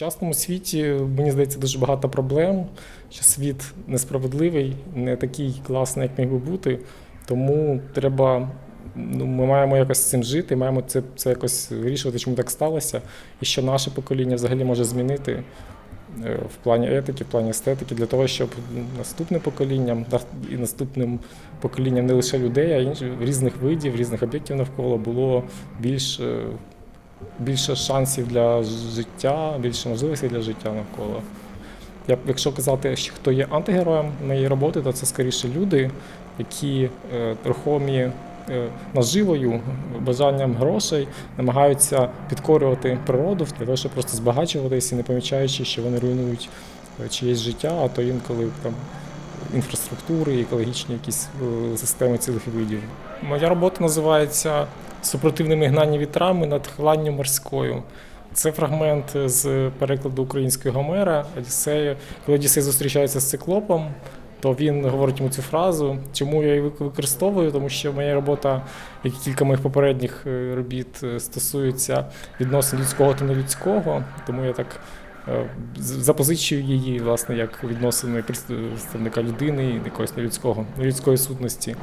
сучасному світі, мені здається, дуже багато проблем, що світ несправедливий, не такий класний, як міг би бути. Тому треба, ну, ми маємо якось з цим жити, маємо це, це якось вирішувати, чому так сталося, і що наше покоління взагалі може змінити е, в плані етики, в плані естетики, для того, щоб наступним поколінням та і наступним поколінням не лише людей, а інших різних видів, різних об'єктів навколо було більш. Більше шансів для життя, більше можливостей для життя навколо. Я, якщо казати, хто є антигероєм моєї роботи, то це скоріше люди, які е, рухомі е, наживою, бажанням грошей намагаються підкорювати природу для того, щоб просто збагачуватися, не помічаючи, що вони руйнують е, чиєсь життя, а то інколи там інфраструктури, екологічні якісь е, системи цілих видів. Моя робота називається Супротивними гнанні вітрами над хланню морською. Це фрагмент з перекладу української Гомера Одіссея. Коли Одіссей зустрічається з циклопом, то він говорить йому цю фразу. Чому я її використовую? Тому що моя робота, як і кілька моїх попередніх е, робіт, е, стосується відносин людського та нелюдського. Тому я так е, запозичую її, власне, як відносини представника людини і якогось нелюдського, нелюдської сутності.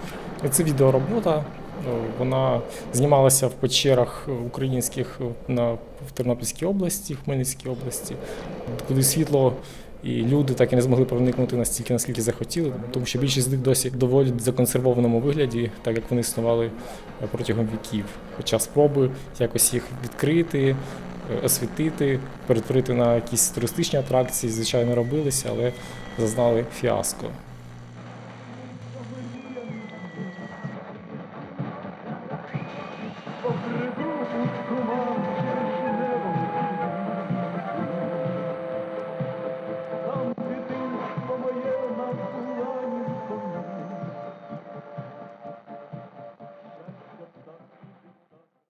Це відеоробота. Е, Вона знімалася в печерах українських на в Тернопільській області, в Хмельницькій області, куди світло і люди так і не змогли проникнути настільки, наскільки захотіли, тому що більшість з них досі доволі в законсервованому вигляді, так як вони існували е, протягом віків. Хоча спроби якось їх відкрити, е, освітити, перетворити на якісь туристичні атракції, звичайно, робилися, але зазнали фіаско. Попрыгнув, туман,